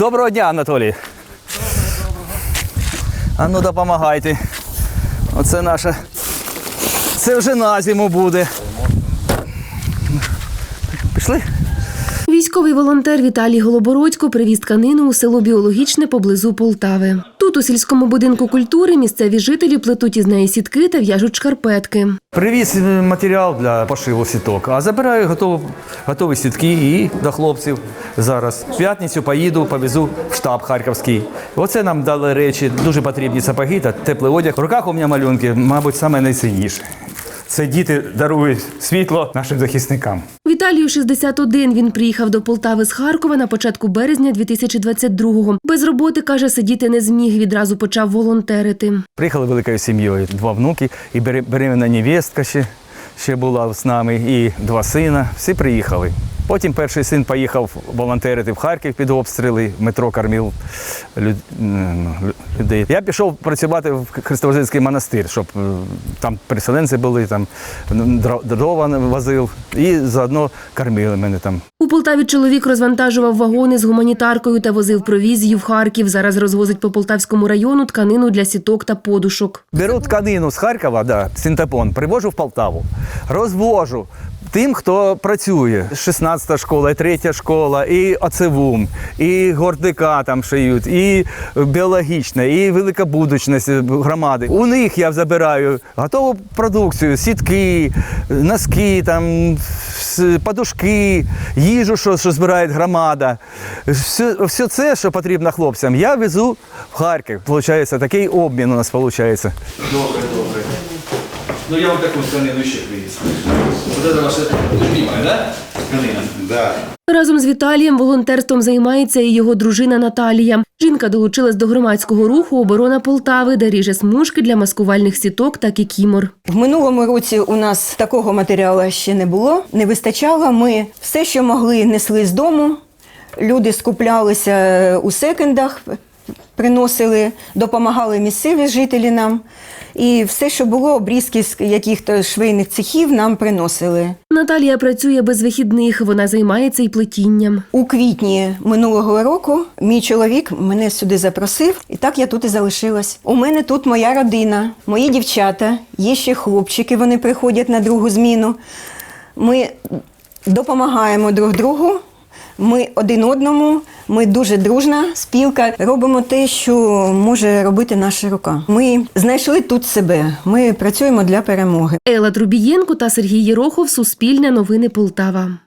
Доброго дня, Анатолій. А ну допомагайте. Оце наше. Це вже на зиму буде. Пішли? Військовий волонтер Віталій Голобородько привіз тканину у село Біологічне поблизу Полтави. Тут, у сільському будинку культури, місцеві жителі плетуть із неї сітки та в'яжуть шкарпетки. Привіз матеріал для пошиву сіток, а забираю готові, готові сітки і до хлопців зараз. В п'ятницю поїду, повезу в штаб Харківський. Оце нам дали речі, дуже потрібні сапоги та теплий одяг. В руках у мене малюнки, мабуть, саме найцінніше. Це діти дарують світло нашим захисникам. Віталію 61. Він приїхав до Полтави з Харкова на початку березня 2022-го. Без роботи, каже, сидіти не зміг. Відразу почав волонтерити. Приїхали великою сім'єю, два внуки, і бере- беременна невістка ще, ще була з нами, і два сина. Всі приїхали. Потім перший син поїхав волонтерити в Харків під обстріли, метро кормив люд- людей. Я пішов працювати в Христовозинський монастир, щоб е, там переселенці були, там дрова возив і заодно кормили мене там. У Полтаві чоловік розвантажував вагони з гуманітаркою та возив провізію в Харків. Зараз розвозить по Полтавському району тканину для сіток та подушок. Беру тканину з Харкова, да, синтепон, привожу в Полтаву, розвожу тим, хто працює. 16-та школа, і 3 школа, і оцевум, і гордика там шиють, і біологічна, і великобудучність громади. У них я забираю готову продукцію, сітки, носки, там, подушки, їжу, що, що збирає громада. Все, все це, що потрібно хлопцям, я везу в Харків. Получається, такий обмін у нас виходить. Добре, добре. Ну я вам таку тканину ще привіз. Це ваша любима, да? Тканина. Да. Разом з Віталієм волонтерством займається і його дружина Наталія. Жінка долучилась до громадського руху оборона Полтави, де ріже смужки для маскувальних сіток та кікімор. В минулому році у нас такого матеріалу ще не було, не вистачало. Ми все, що могли, несли з дому. Люди скуплялися у секендах, приносили, допомагали місцеві жителі нам. І все, що було, обрізки з яких-то швейних цехів нам приносили. Наталія працює без вихідних. Вона займається і плетінням. У квітні минулого року мій чоловік мене сюди запросив, і так я тут і залишилась. У мене тут моя родина, мої дівчата, є ще хлопчики, вони приходять на другу зміну. Ми допомагаємо друг другу. Ми один одному, ми дуже дружна спілка. Робимо те, що може робити наша рука. Ми знайшли тут себе. Ми працюємо для перемоги. Ела Трубієнко та Сергій Єрохов. Суспільне новини Полтава.